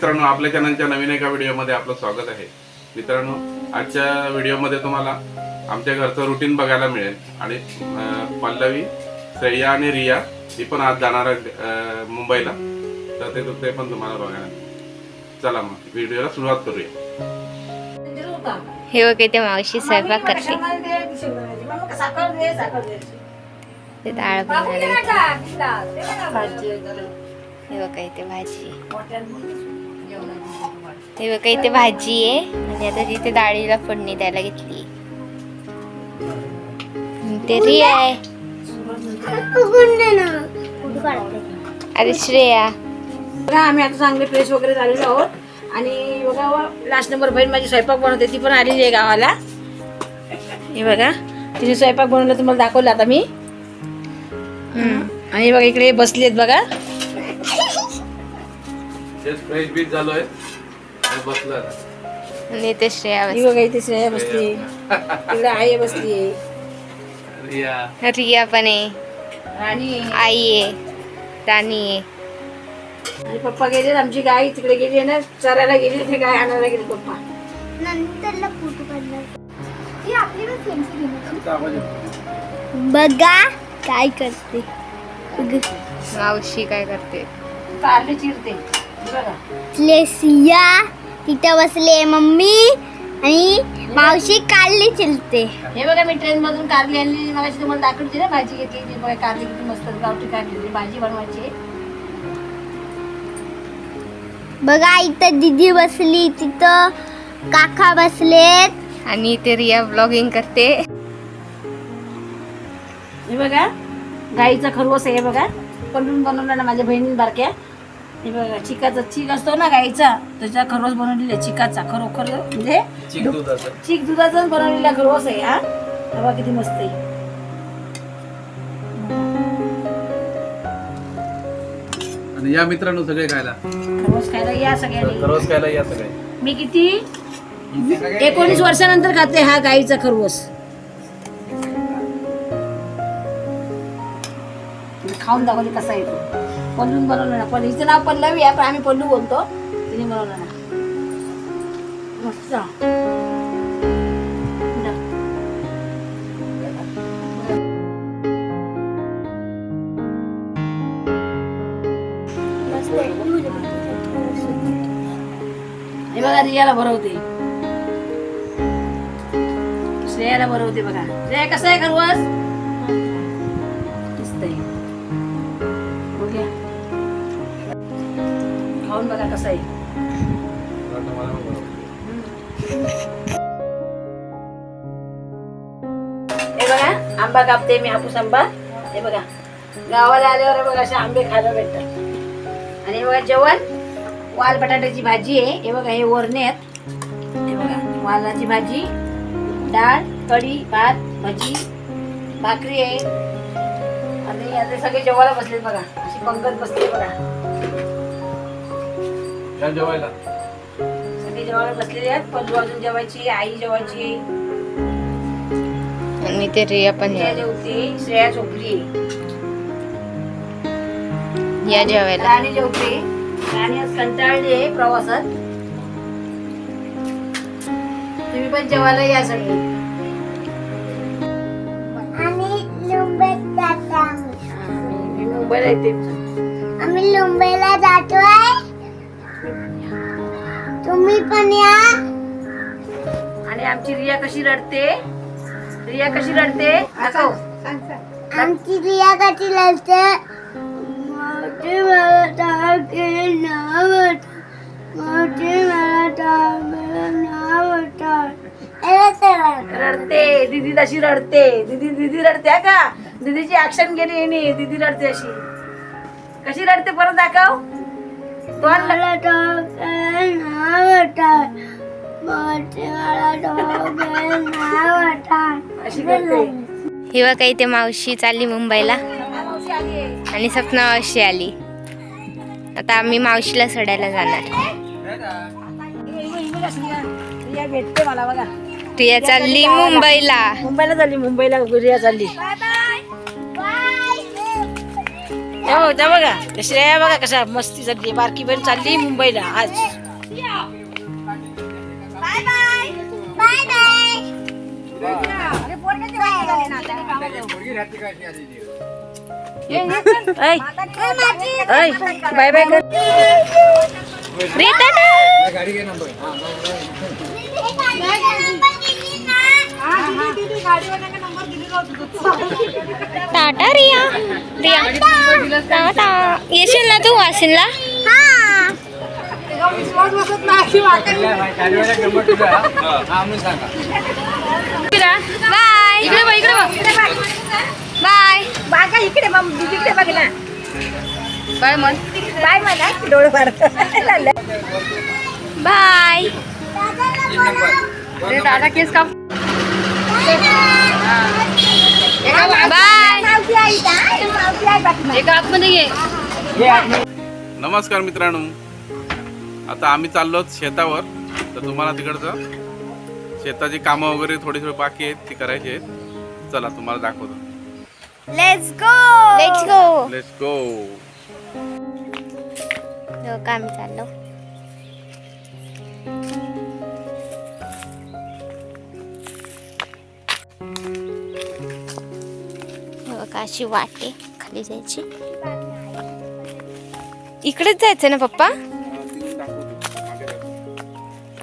मित्रांनो आपल्या चॅनलच्या नवीन एका व्हिडिओमध्ये आपलं स्वागत आहे. मित्रांनो आजच्या व्हिडिओमध्ये तुम्हाला आमच्या घरचं रुटीन बघायला मिळेल. आणि पल्लवी श्रेया आणि रिया ही पण आज जाणार आहेत अं, मुंबईला. तर ते ते पण तुम्हाला बघायला मिळेल चला मग व्हिडिओला सुरुवात करूया. हे बघ इथे मावशी स्वयंपाक करते. ते डाळ बनवायला हे बघा इथे भाजी. हे बघा इथे भाजी आहे. आणि आता तिथे डाळीला फोडणी द्यायला घेतली ते रिया आहे. अरे श्रेया. बघा आम्ही आता चांगले फ्रेश वगैरे झालेलो आहोत. आणि बघा लास्ट नंबर बहीण माझी स्वयंपाक बनवते ती पण आलेली आहे गावाला. हे बघा तिने स्वयंपाक बनवलं तुम्हाला दाखवलं आता मी. हम्म. आणि बघा इकडे बसली आहेत बघा फ्रेश बीच झालो आहे आणि इथे श्रेया ही बघा इथे श्रेया बसली इकडे आई बसली आहे रिया रिया पण आहे राणी. आई आहे राणी आहे आणि पप्पा गेले आमची गाय तिकडे गेली आहे ना चरायला गेली तिथे गाय आणायला गेले पप्पा बघा काय करते मावशी काय करते कारले चिरते बघा लेसिया तिथं बसले मम्मी आणि मावशी काढली चिलते. हे बघा मी ट्रेन मधून कारली आणली. मला तुम्हाला दाखवली ना भाजी घेतली ती बघा कारली किती मस्त गावठी कारली भाजी बनवायची. बघा इथं दीदी बसली तिथं काका बसलेत. आणि इथे रिया ब्लॉगिंग करते. हे बघा गाईचा खरवस आहे बघा. पलून बनवला ना माझ्या बहिणीने बारक्या. हे बघा चिकाचा चीक असतो ना गाईचा त्याचा खरवस बनवलेला चिकाचा. खरोखर म्हणजे चीक दुधाचाच बनवलेला खरवस आहे हा. बघा किती मस्त आहे. आणि या मित्रांनो सगळे खायला. खरवस खायला या सगळ्यांनी. रोज खायला या सगळे मी किती? एकोणीस वर्षानंतर खाते हा गाईचा खरवस. खाऊन दाखवले कसा येतो पल्लून बनवलं ना. पल्लू हिचं नाव पल्लवी आहे पण आम्ही पल्लू बोलतो. तिने बनवलं ना. मस्त. हे बघा रियाला भरवते. श्रेयाला भरवते बघा. श्रेया कसं आहे खरवस? दिसतंय खाऊन बघा कसं आहे. हे बघा आंबा कापते मी हापूस आंबा. हे बघा गावाला आल्यावर बघा असे आंबे खायला भेटतात. आणि हे बघा जेवण वाल बटाट्याची भाजी आहे. हे बघा हे वरणे आहेत. हे बघा वालाची भाजी डाळ कढी भात भजी भाकरी आहे. आणि आता सगळे जेवायला बसले बघा. अशी पंगत बसली बघा. या जेवायला. सगळे जेवायला बसलेले आहेत पल्लू अजून जेवायची आई जेवायची. आणि इथे रिया पण रिया जेवायला. जेवते श्रेया झोपली. या जेवायला. राणी जेवते. राणी आज कंटाळली आहे प्रवासात. तुम्ही पण जेवायला या सगळे. आम्ही मुंबईत जातो. आम्ही. मी- मी मुंबईला येते. आम्ही मुंबईला जातोय. तुम्ही पण या. आणि आमची रिया कशी रडते? रिया कशी रडते? दाखव. आमची रिया कशी लढते मोठी मला नाव मोठी मला रडते दीदी तशी रडते. दीदी दीदी रडते का? दीदीची ऍक्शन गेली येणे दीदी रडते अशी. कशी रडते? परत दाखव. मला टाकेल नाव मोठी मला टाकेल नाव अशी करते. ही बघा इथे मावशी चालली मुंबईला. आणि सपना मावशी आली. आता आम्ही मावशीला सोडायला जाणार. रिया भेटते मला बघा. रिया चालली मुंबईला. मुंबईला चालली मुंबईला रिया चालली. हो जा बघा ते श्रेया बघा कसा मस्ती झाली बारकी बहीण चालली मुंबईला आज। बाय बाय बाय बाय ऐ, ऐ, बाय बाय कर टाटा रिया. रिया. टाटा. येशील ना तू वाशिनला बाय इकडे बघ इकडे बाय बागा इकडे मग इकडे बघ ना. बाय म्हण. बाय म्हणा डोळे मारत बाय दादा केस का नमस्कार मित्रांनो. आता आम्ही चाललो शेतावर. तर तुम्हाला तिकडचं शेताची कामं वगैरे थोडी थोडी बाकी आहेत ती करायची आहेत. चला तुम्हाला दाखवतो. Let's go let's go let's go का आम्ही चाललो. अशी वाटे खाली जायची. इकडेच जायचं ना पप्पा?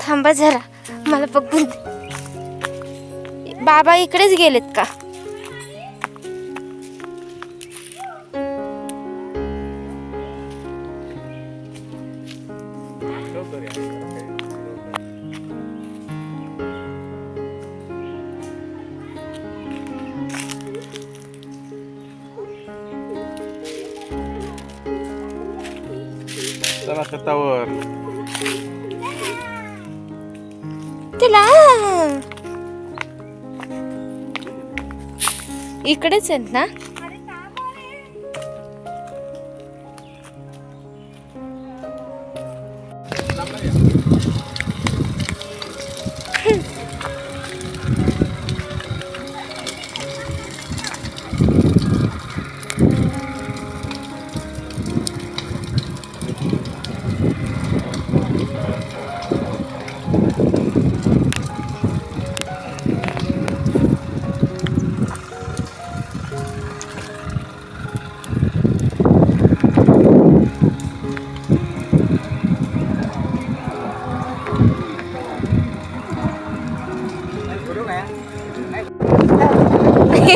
थांबा जरा मला बघून बाबा इकडेच गेलेत का? चला शेतावर. चला. इकडेच आहेत ना?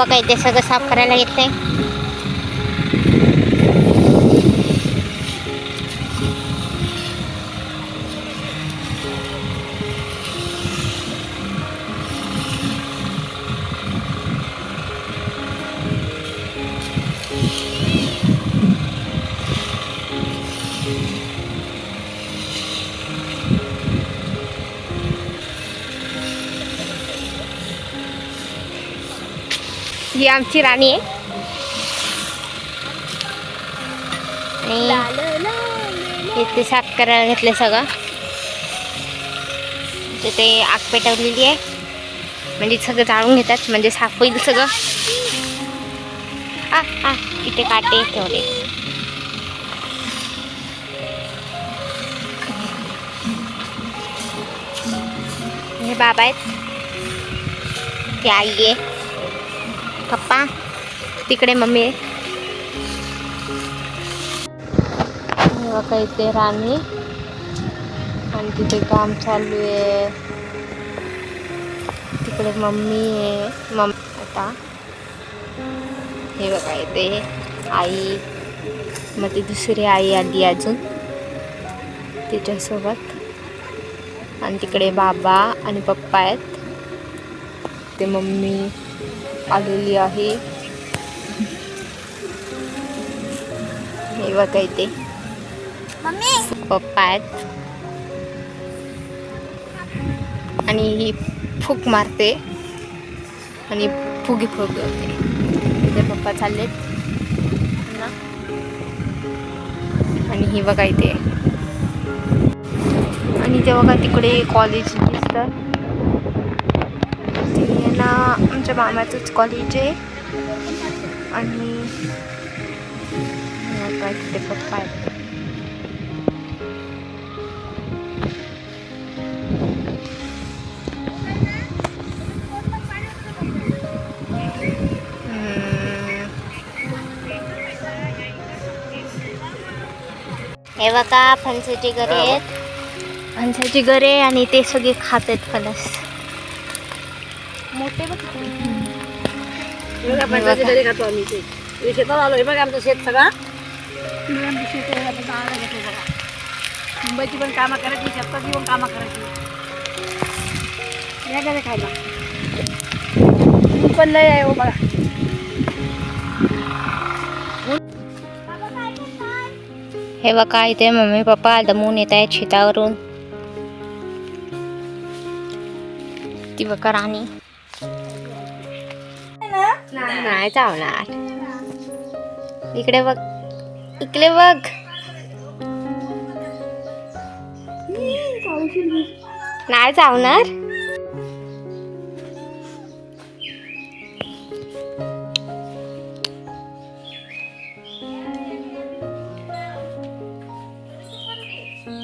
बघा इथे सगळं साफ करायला घेतलंय. ही आमची राणी आहे. आणि इथे साफ करायला घेतलं सगळं. तिथे आग पेटवलेली आहे. म्हणजे सगळं जाळून घेतात म्हणजे साफ होईल सगळं. आ आ इथे काटे ठेवले. हे बाबा आहेत. ती आई आहे. पप्पा तिकडे मम्मी. आहे हे बघा इथे राणी. आणि तिथे काम चालू आहे. तिकडे मम्मी आहे. मम्मी आता. हे बघा इथे. आई. मग ती दुसरी आई आली अजून. तिच्यासोबत. आणि तिकडे बाबा आणि पप्पा आहेत. ते मम्मी. आलेली आहे. हे बघा इथे. मम्मी! पप्पा आहेत आणि ही फूक मारते. आणि फुगी फुगवते इथे पप्पा चाललेत. आणि ही बघा इथे. आणि ते बघा तिकडे कॉलेज दिसतं ते ना आमच्या मामाचंच कॉलेज आहे. आणि हे बघा तिथे पप्पा आहेत. हे बघा फणसाची घरे आहेत. फणसाची घरे आणि ते सगळे खात आहेत फणस. मोठे बघ हे घरी खातो आम्ही ते. शेतात आलो हे बघा आमचं शेत सगळा. आमचं शेत आहे, आपण गावाला घेतलं बघा. मुंबईची पण कामं करायची शेताची पण कामं करायची. या खायला. ऊन पण लय आहे हो बघा हे बघा इथे मम्मी पप्पा दमून येत आहेत शेतावरून. ती बघा राणी. नाही. चावणार. इकडे बघ. इकडे बघ. नाही चावणार?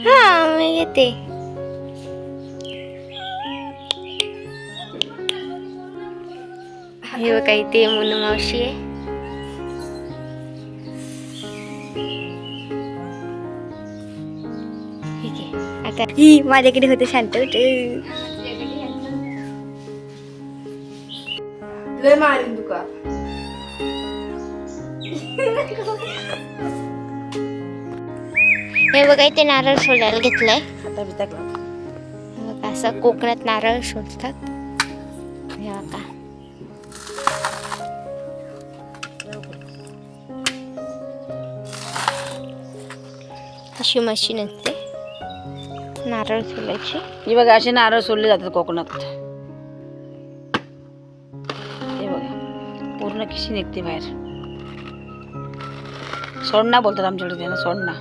हा मी येते. हे बघा इथे मुनु मावशी आहे. ठीक आहे. आता ही माझ्याकडे होते शांत होते लय मारीन तुका हे बघा इथे नारळ सोडायला घेतलंय. बघा असं कोकणात नारळ सोडतात हे बघा. अशी मशीन असते नारळ सोलायची हे बघा असे नारळ सोडले जातात कोकणात हे बघा पूर्ण किशी निघते बाहेर. सोडणा बोलतात आमच्याकडे त्यांना सोडणा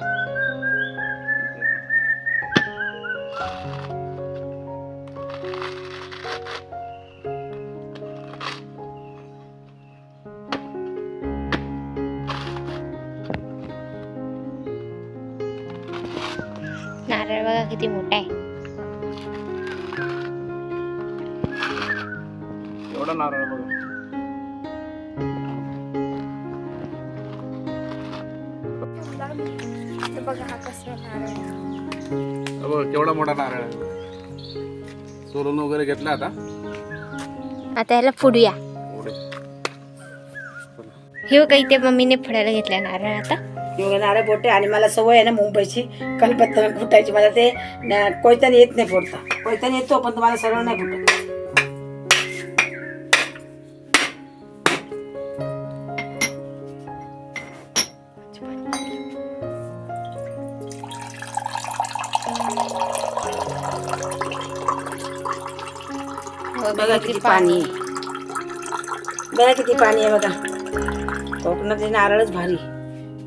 हा बघ, केवढा मोठा नारळ आहे. सोलून वगैरे घेतला आता. आता ह्याला फोडूया. हे बघा इथे मम्मीने फोडायला घेतला नारळ आता. नारळ बोटे आणि मला सवय आहे ना मुंबईची. कलपत्ता फुटायची मला ते कोयत्याने येत नाही फोडता. कोयत्याने येतो पण तुम्हाला सरळ नाही. फुटत बघा किती पाणी आहे. बघा किती पाणी आहे बघा. कोकणात हे नारळच भारी.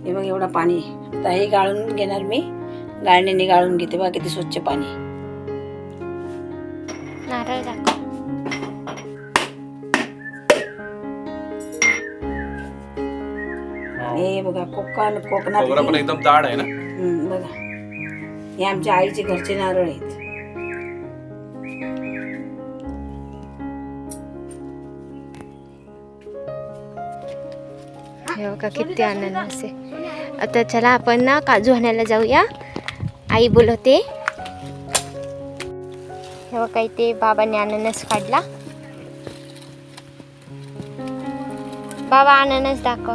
हे बघ एवढा पाणी. आता हे गाळून घेणार मी. गाळणीने गाळून घेते बघा किती स्वच्छ पाणी. नारळ दाखव. हे. बघा कोकण कोकणात एकदम जाड आहे ना? हम्म, बघा. हे आमच्या आईचे घरचे नारळ आहेत. बघा किती अननस आहे आता चला आपण ना काजू आणायला जाऊया. आई बोलवते. हे बघा इथे बाबाने अननस काढला. बाबा अननस दाखव.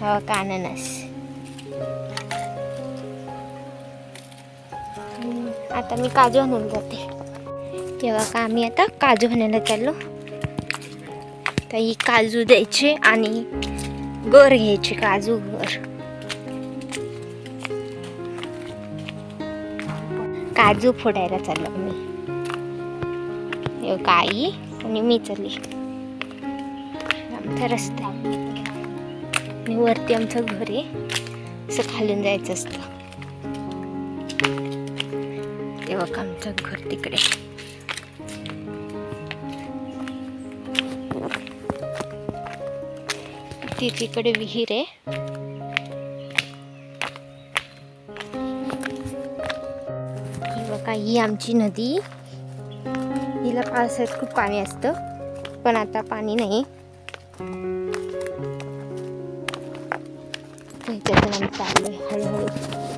हो का अननस. आता मी काजू आणून जाते. तेव्हा का आम्ही आता काजू आणायला चाललो. तर ही काजू द्यायचे आणि गर घ्यायचे काजू गर. काजू फोडायला चाललो मी. हे आई आणि मी चालली. आमचा रस्ता आणि वरती आमचं घर आहे. असं खालून जायचं असतं. तेव्हा आमचं घर तिकडे. ती तिकडे विहीर आहे. ही बघा ही आमची नदी. हिला पावसाळ्यात खूप पाणी असतं पण आता पाणी नाही. त्याच्यातून आम्ही चाललोय हळूहळू.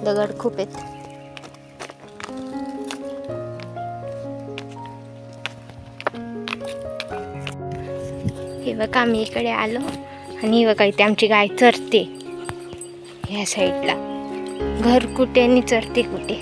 दगड खूप आहेत. हे बघा आम्ही इकडे आलो. आणि बघा इथे आमची गाय चरते. ह्या साईडला. घर कुठे आणि चरते कुठे?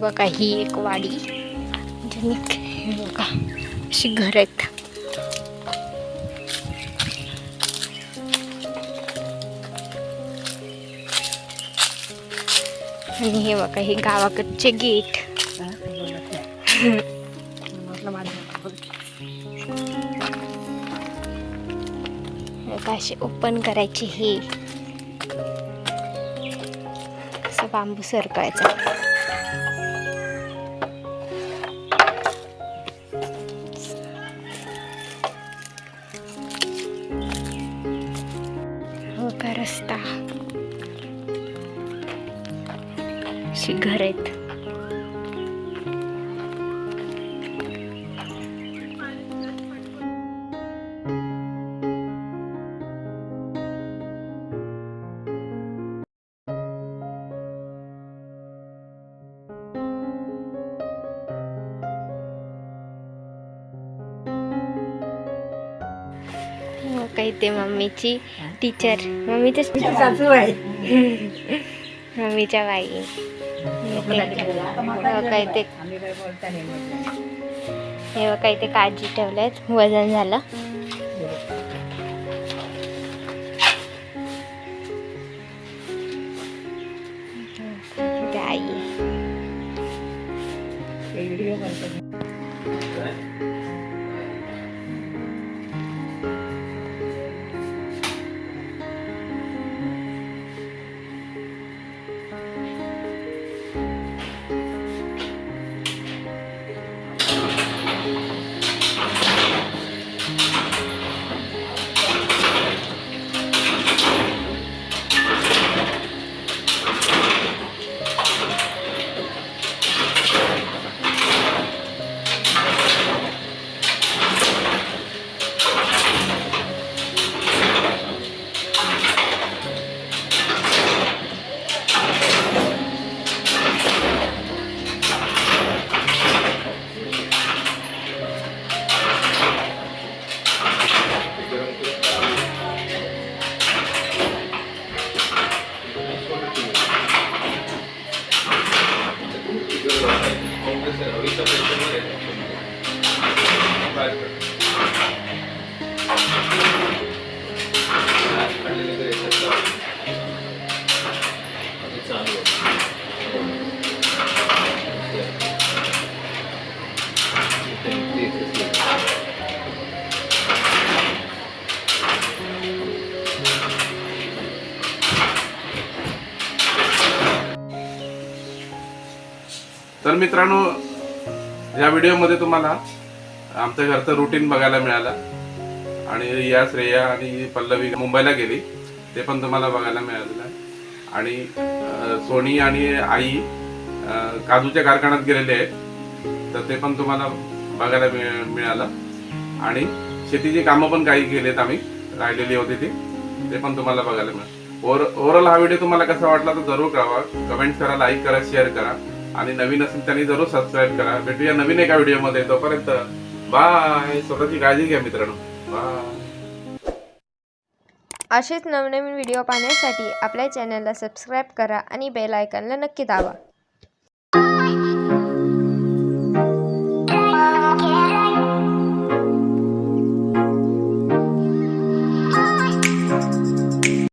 बघा ही एक वाडी. हे बघा अशी घर आहेत. आणि हे बघा हे गावाकडचे गेट. असे ओपन करायचे हे. असं बांबू सरकायचा का रस्ता अशी घर आहेत हो काही ते मम्मीची टीचर मम्मीच्या सासू आहे मम्मीच्या बाई हे काय ते. हे काही ते काळजी ठेवल्यात वजन झालं आई मित्रांनो या व्हिडिओमध्ये तुम्हाला आमच्या घरचं रुटीन बघायला मिळालं. आणि या श्रेया आणि पल्लवी मुंबईला गेली ते पण तुम्हाला बघायला मिळालेलं आहे. आणि सोनी आणि आई काजूच्या कारखान्यात गेलेले आहेत तर ते पण तुम्हाला बघायला मिळालं. आणि शेतीची कामं पण काही केलेत आम्ही राहिलेली होती ती ते पण तुम्हाला बघायला मिळालं. ओव्हरऑल हा व्हिडिओ तुम्हाला कसा वाटला तर जरूर कळवा. कमेंट करा लाईक करा शेअर करा. आणि नवीन असेल त्यांनी जरूर सबस्क्राईब करा. भेटूया नवीन एका व्हिडिओमध्ये तोपर्यंत बाय स्वतःची काळजी घ्या मित्रांनो. बाय असेच नवनवीन व्हिडिओ पाहण्यासाठी आपल्या चॅनलला सबस्क्राईब करा आणि बेल आयकॉनला नक्की दाबा.